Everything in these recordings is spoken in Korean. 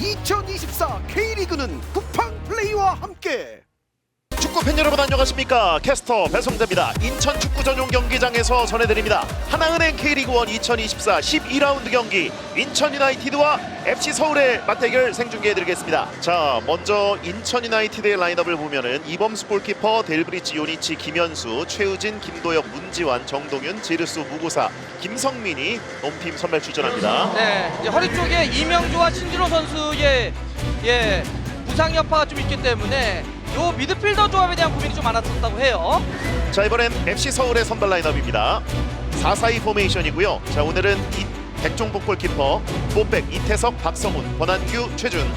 2024 K리그는 쿠팡 플레이와 함께 축구 팬 여러분 안녕하십니까? 캐스터 배성재입니다. 인천 축구 전용 경기장에서 전해드립니다. 하나은행 K리그1 2024 12라운드 경기. 인천 유나이티드와 FC 서울의 맞대결 생중계해드리겠습니다. 자 먼저 인천 유나이티드의 라인업을 보면은 이범수 골키퍼 델브리지 요니치 김현수 최우진 김도혁 문지환 정동윤 제르소 무고사 김성민이 홈팀 선발 출전합니다. 네, 이제 허리 쪽에 이명주와 신진호 선수의 예 부상 여파가 좀 있기 때문에 요 미드필더 조합에 대한 고민이 좀 많았었다고 해요. 자 이번엔 FC 서울의 선발 라인업입니다. 4-4-2 포메이션이고요. 자 오늘은 이, 백종복 골키퍼, 포백 이태석, 박성훈, 권한규, 최준,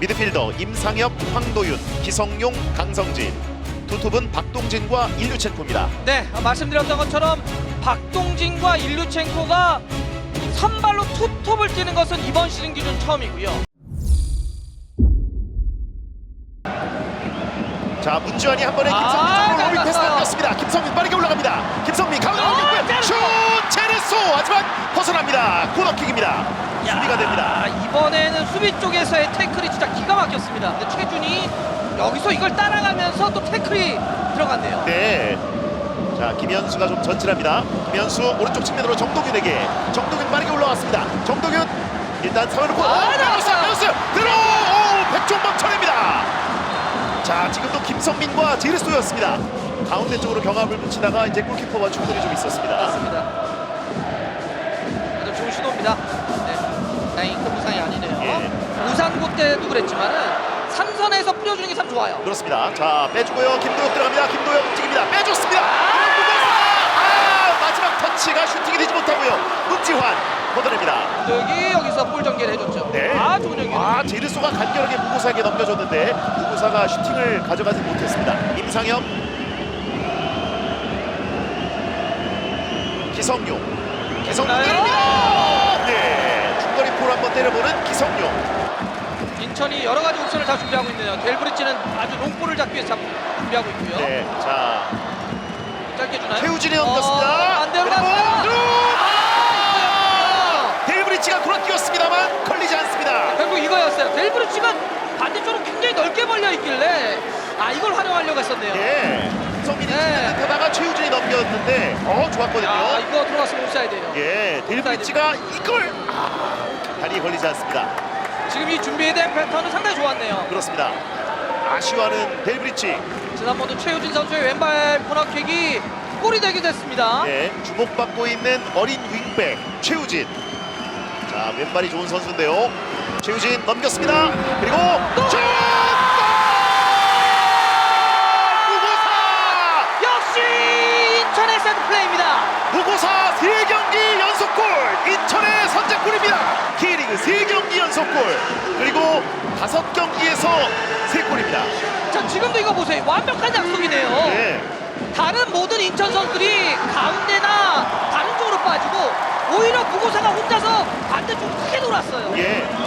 미드필더 임상혁, 황도윤, 기성용, 강성진, 투톱은 박동진과 일류첸코입니다. 네, 아, 말씀드렸던 것처럼 박동진과 일류첸코가 선발로 투톱을 뛰는 것은 이번 시즌 기준 처음이고요. 자 문지환이 한 번에 아, 김성민 쪽으로 잘 로빙 패스. 남겼습니다. 김성민 빠르게 올라갑니다. 김성민 가운데 어, 올리고요. 제르소! 슛! 제르소! 하지만 벗어납니다. 코너킥입니다. 수비가 됩니다. 아, 이번에는 수비 쪽에서의 태클이 진짜 기가 막혔습니다. 근데 최준이 여기서 이걸 따라가면서 또 태클이 들어갔네요. 네. 자 김현수가 좀 전진합니다. 김현수 오른쪽 측면으로 정동윤에게 정동윤 빠르게 올라왔습니다. 정동윤 일단 서면놓고 아, 나왔어요. 빼었어요 들어 오, 백종범 쳐냅니다. 자 지금도 김성민과 제르소였습니다. 가운데 쪽으로 경합을 붙이다가 이제 골키퍼와 충돌이 좀 있었습니다. 맞습니다. 아주 좋은 시도입니다. 네. 다행히 큰 부상이 아니네요. 예. 우상국 때도 그랬지만은 삼선에서 뿌려주는 게 참 좋아요. 그렇습니다. 자 빼주고요. 김도혁 들어갑니다. 김도혁 움직입니다. 빼줬습니다. 아 마지막 터치가 슈팅이 되지 못하고요. 문지환 걷어냅니다. 여기 여기서 볼 전개를 해줬죠. 네. 아 좋은 연기. 아 제르소가 간결하게 무고사에게 넘겨줬는데 무고사가 슈팅을 가져가지 못했습니다. 임상혁, 기성용, 기성용 나요? 때립니다. 네, 중거리 볼 한번 때려보는 기성용. 인천이 여러 가지 옵션을 다 준비하고 있네요. 델브리치는 아주 롱볼을 잡기 위해서 준비하고 있고요. 네, 자 짧게 주나요? 넘겼습니다. 어, 안 돼요, 그리고 안 돼요. 드루! 아! 데일브리치가 돌아 뛰었습니다만 걸리지 않습니다. 결국 델브리치가 반대쪽으로 굉장히 넓게 벌려 있길래 아 이걸 활용하려고 했었네요. 예, 성민이 네. 듯하다가 최우진이 넘겼는데 어 좋았거든요. 아 이거 들어갔으면 옵사이드예요. 예, 델브리치가 이걸 아, 다리에 걸리지 않습니다. 지금 이 준비된 패턴은 상당히 좋았네요. 그렇습니다. 아쉬워하는 델브리치. 지난번도 최우진 선수의 왼발 코너킥이 골이 되기도 했습니다. 예, 주목받고 있는 어린 윙백 최우진. 자, 왼발이 좋은 선수인데요. 최우진 넘겼습니다. 그리고 슛! 무고사! 역시 인천의 세트 플레이입니다. 무고사 세경기 연속골! 인천의 선제골입니다. K리그 세경기 연속골. 그리고 다섯 경기에서세골입니다 자 지금도 이거 보세요. 완벽한 약속이네요. 예. 다른 모든 인천 선수들이 가운데나 다른 쪽으로 빠지고 오히려 무고사가 혼자서 반대쪽으로 크게 돌았어요. 예.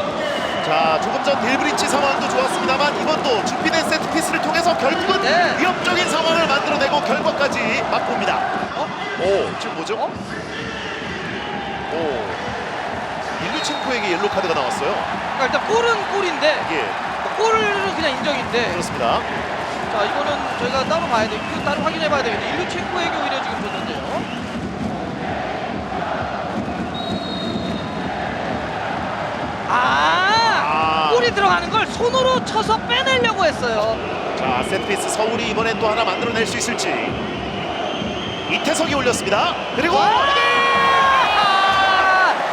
자, 조금 전 딜브리치 상황도 좋았습니다만 이번도 준비된 세트피스를 통해서 결국은 네. 위협적인 상황을 만들어내고 결과까지 맛봅니다. 어? 오, 지금 뭐죠? 어? 오. 일루첸코에게 옐로 카드가 나왔어요. 그러니까 일단 골은 골인데 예, 골은 그냥 인정인데 그렇습니다. 자 이거는 저희가 따로 봐야 되고 따로 확인해 봐야 되겠네. 일루첸코에게 오히려 지금 줬는데요. 아, 아. 골이 들어가는 걸 손으로 쳐서 빼내려고 했어요. 자, 세트피스 서울이 이번엔 또 하나 만들어낼 수 있을지. 이태석이 올렸습니다. 그리고 아!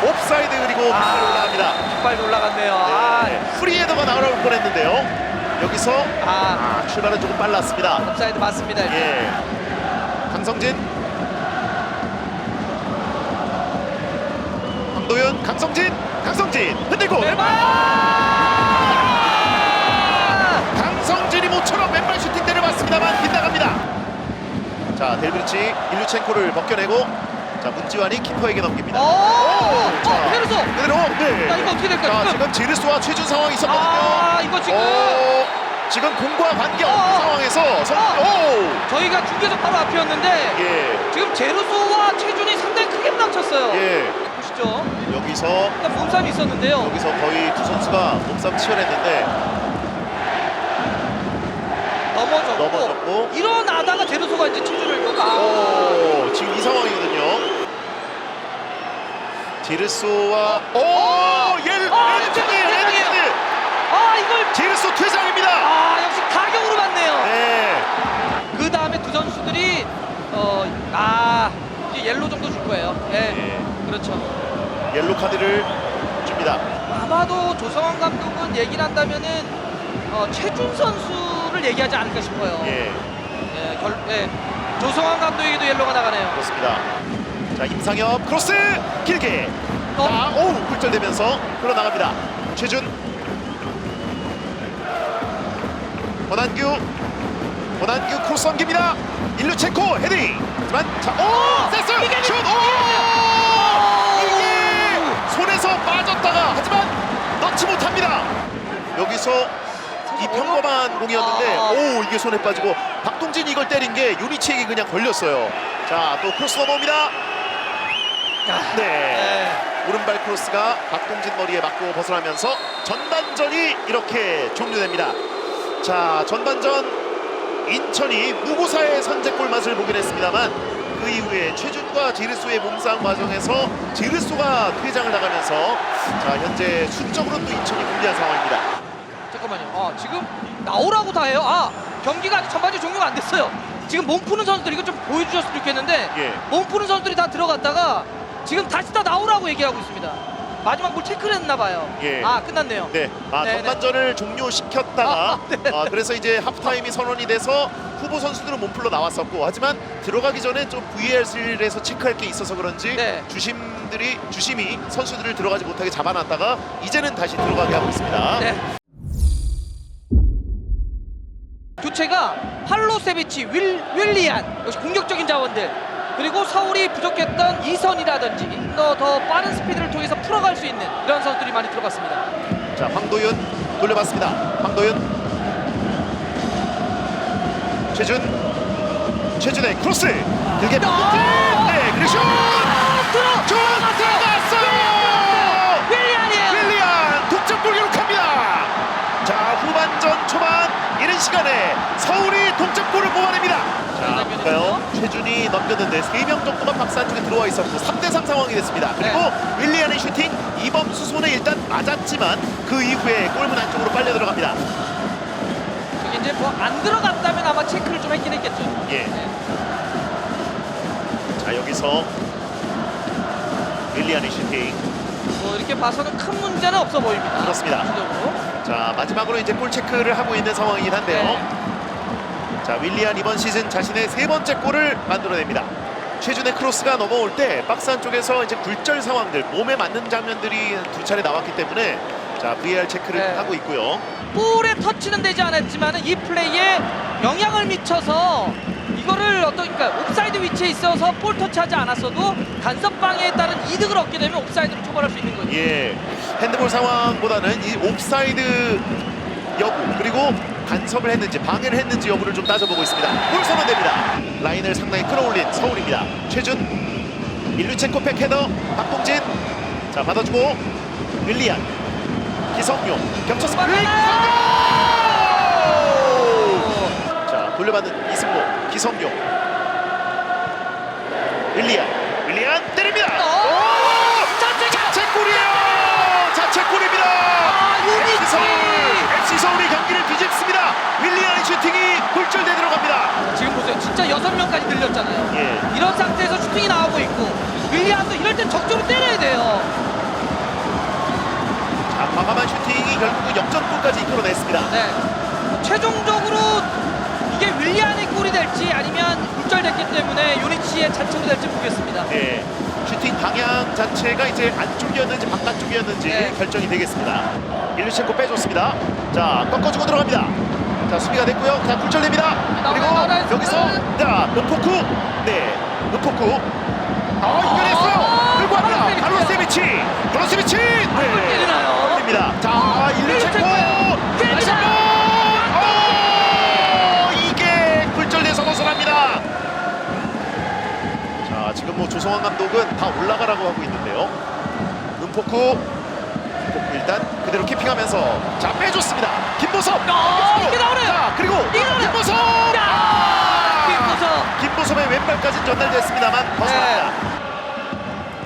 옵사이드 그리고 아. 아. 올라갑니다. 깃발 올라갔네요. 아, 네, 프리헤더가 나올 뻔했는데요. 여기서 아, 아, 출발은 조금 빨랐습니다. 업사이드 맞습니다. 예. 강성진. 황도현, 강성진, 강성진 흔들고 왼발! 모처럼 왼발 슈팅 때려봤습니다.만 빗나갑니다. 자, 델브리치 일루첸코를 벗겨내고 자 문지환이 키퍼에게 넘깁니다. 오! 어, 자, 페르소! 그대로 네. 야, 이거 어떻게 될까요? 자, 지금? 지르스와 최준 상황이 있었거든요. 아, 이거 지금 오, 지금 공과 관계 없는 어, 어. 상황에서 선, 오, 저희가 중계석 바로 앞이었는데 예, 지금 제르소와 최준이 상당히 크게 부닥쳤어요. 예. 보시죠. 여기서 몸싸움이 있었는데요. 여기서 거의 두 선수가 몸싸움 치열했는데 넘어졌고, 넘어졌고. 일어나다가 제르소가 이제 체중을 아, 오, 지금 이 상황이거든요. 제르소와 오, 옐 아, 렌트니 렌트니, 렌트니 아 이걸 제르소 퇴장입니다. 아 역시 가격으로 봤네요. 네, 그 다음에 두 선수들이 어아 이제 옐로 정도 줄 거예요. 예, 네. 그렇죠. 옐로 카드를 줍니다. 아마도 조성환 감독은 얘기를 한다면은 어, 최준 선수 를 얘기하지 않을까 싶어요. 예, 예, 결, 예. 조성환 감독에게도 옐로가 나가네요. 그렇습니다. 자, 임상엽 크로스 길게. 어? 자, 오우 굴절되면서 흘러나갑니다. 최준. 권한규. 권한규 크로스 넘깁니다. 일루 체코 헤딩. 하지만 자, 오! 셌어요. 오! 이게 이 평범한 공이었는데 아. 오 이게 손에 빠지고 박동진이 이걸 때린 게 유니치에게 그냥 걸렸어요. 자 또 크로스 넘어옵니다. 아, 네. 예. 오른발 크로스가 박동진 머리에 맞고 벗어나면서 전반전이 이렇게 종료됩니다. 자 전반전 인천이 무고사의 선제골 맛을 보긴 했습니다만 그 이후에 최준과 제르소의 몸싸움 과정에서 제르소가 퇴장을 당하면서 자 현재 수적으로 또 인천이 불리한 상황입니다. 잠깐만요. 아, 지금 나오라고 다 해요. 아, 경기가 아직 전반전 종료가 안 됐어요. 지금 몸 푸는 선수들 이거 좀 보여주셨으면 좋겠는데 예. 몸 푸는 선수들이 다 들어갔다가 지금 다시 다 나오라고 얘기하고 있습니다. 마지막 골 체크를 했나 봐요. 예. 아, 끝났네요. 네, 아, 네, 전반전을 종료시켰다가 아, 네. 아, 그래서 이제 하프타임이 선언이 돼서 후보 선수들은 몸풀러 나왔었고 하지만 들어가기 전에 좀 VR실에서 체크할 게 있어서 그런지 네. 주심들이 주심이 선수들을 들어가지 못하게 잡아놨다가 이제는 다시 들어가게 하고 있습니다. 네. 교체가 팔로세비치, 윌, 윌리안 역시 공격적인 자원들 그리고 서울이 부족했던 이선이라든지 더, 더 빠른 스피드를 통해서 풀어갈 수 있는 이런 선수들이 많이 들어갔습니다. 자, 황도윤 돌려봤습니다. 황도윤 최준 최준의 크로스 길게 박동진 네 그리고 슛! 아, 들어! 슛! 시간에 서울이 동점골을 뽑아냅니다. 자 볼까요? 최준이 넘겼는데 세명 정도가 박스 안쪽에 들어와 있었고 3대3 상황이 됐습니다. 그리고 윌리안의 슈팅 이범수 손에 일단 맞았지만 그 이후에 골문 안쪽으로 빨려 들어갑니다. 이제 뭐 안 들어갔다면 아마 체크를 좀 했긴 했겠죠. 예. 네. 자 여기서 윌리안의 슈팅 뭐 이렇게 봐서는 큰 문제는 없어 보입니다. 그렇습니다. 전체적으로. 자 마지막으로 이제 골 체크를 하고 있는 상황이긴 한데요. 네. 자 윌리안 이번 시즌 자신의 세 번째 골을 만들어냅니다. 최준의 크로스가 넘어올 때 박스 안쪽에서 이제 굴절 상황들 몸에 맞는 장면들이 두 차례 나왔기 때문에 자 VAR 체크를 네. 하고 있고요. 볼에 터치는 되지 않았지만 이 플레이에 영향을 미쳐서 이거를 어떤 그러니까 옵사이드 위치에 있어서 볼 터치하지 않았어도 간섭 방해에 따른 이득을 얻게 되면 옵사이드로 처벌할 수 있는 거죠. 예, 핸드볼 상황보다는 이 옵사이드 여부 그리고 간섭을 했는지 방해를 했는지 여부를 좀 따져보고 있습니다. 골 선언됩니다. 라인을 상당히 끌어올린 서울입니다. 최준, 일루첸코팩 헤더, 박동진, 자 받아주고 윌리안, 기성용 겹쳐서 아! 자 돌려받는 이승모, 기성용, 윌리안, 윌리안 때립니다. 어! 자책이야! 자책골이에요. 자책골입니다. 아! FC 서울, FC 서울이 경기를 뒤집습니다. 윌리안의 슈팅이 골절돼 들어갑니다. 지금 보세요. 진짜 여섯 명까지 늘렸잖아요. 예. 이런 상태에서 슈팅이 나오고 있고 윌리안도 이럴 땐 적극적으로 때려야 돼요. 자, 과감한 슈팅이 결국은 역전골까지 이끌어냈습니다. 네. 최종적으로 이게 윌리안의 골이 될지 아니면 굴절됐기 때문에 요니치의 자책으로 될지 보겠습니다. 예. 슈팅 방향 자체가 이제 안쪽이었는지 바깥쪽이었는지 네. 결정이 되겠습니다. 일루첸코 빼줬습니다. 자, 꺾어주고 들어갑니다. 자, 수비가 됐고요. 자, 굴절됩니다. 그리고 나와요, 여기서. 자, 노포쿠. 네, 노포쿠. 아, 이겨냈어요. 끌고 갑니다. 칼로세비치. 칼로세비치. 칼로세비치. 네. 걸립니다. 자, 일루첸코. 일루첸코. 다시 한 번. 어, 이게 굴절돼서 벗어납니다. 자, 지금 뭐 조성환 감독은 다 올라가라고 하고 있는데요. 은포쿠 은포쿠 일단 그대로 키핑하면서 자 빼줬습니다 김보섭 어, 이게 나오네요. 자 그리고 나오네요. 김보섭 야! 아! 김보섭. 김보섭의 왼발까지 전달됐습니다만 벗어납니다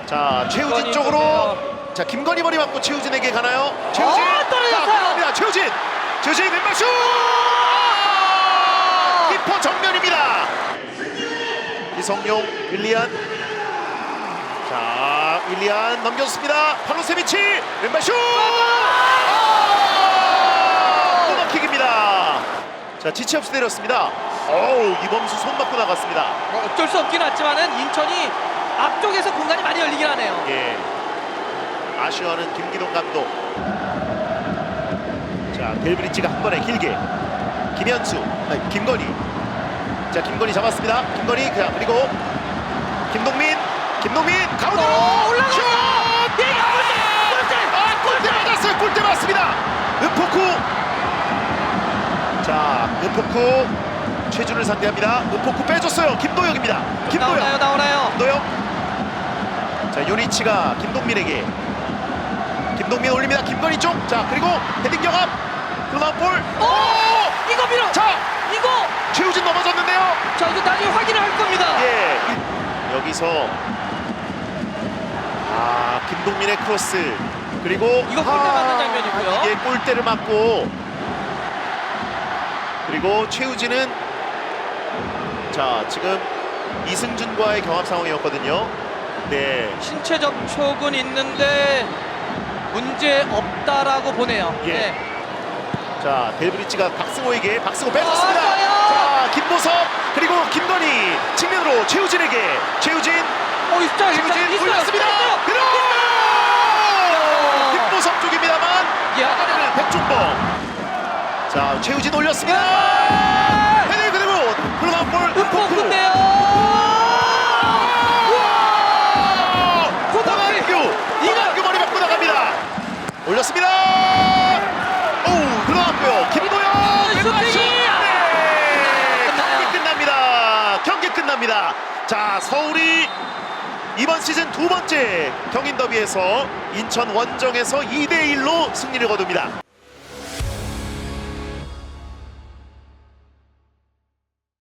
자 최우진 김건희 쪽으로. 자 김건희 머리 맞고 최우진에게 가나요 최우진 어, 떨어졌어요. 자 들어갑니다 최우진 최우진 왼발 슛 키퍼 정면입니다 이성용 윌리안 자 윌리안 넘겨줬습니다. 팔로세비치 왼발 슛! 아! 코너킥입니다. 자 지체 없이 내렸습니다. 어우 이범수 손 맞고 나갔습니다. 뭐 어쩔 수 없긴 하지만은 인천이 앞쪽에서 공간이 많이 열리긴 하네요. 예. 아쉬워하는 김기동 감독. 자 델브리지가 한 번에 길게. 김현수 아니, 김건희. 자 김건희 잡았습니다. 김건희 그리고 김동민 김동민 가운데로 골대 맞습니다. 은포쿠. 자 은포쿠 최준을 상대합니다. 은포쿠 빼줬어요. 김도혁입니다. 나오나요, 김도혁 나오나요? 김도혁. 자 요리치가 김동민에게. 김동민 올립니다. 김건희 쪽 자 그리고 헤딩 경합. 그러나 볼. 오! 이거 밀어! 자! 이거! 최우진 넘어졌는데요. 자, 이거 나중에 확인을 할 겁니다. 예. 여기서 아 김동민의 크로스 그리고 이거 골대 맞는 장면이고요. 이게 골대를 맞고 그리고 최우진은 자 지금 이승준과의 경합 상황이었거든요 네 신체 접촉은 있는데 문제 없다라고 보네요. 예. 네. 자 델브리치가 박승호에게 박승호 뺏었습니다. 맞아요. 자 김보섭 그리고 김건희 측면으로 최우진에게 최우진 어, 있어요. 최우진 있어요. 올렸습니다. 있어요. 그리 야. 아까는 백종범. 자 최우진 올렸습니다. 야! 헤딩 그대로 그러나 볼 은포크인데요. 고등학교. 고등학교 고등학교 머리 맞고 나갑니다. 올렸습니다. 오 들어갔고요. 김도영 왼발 슛! 슈팅이! 네. 경기 끝납니다. 경기 끝납니다. 자 서울이 이번 시즌 두 번째 경인 더비에서 인천 원정에서 2대 1로 승리를 거둡니다.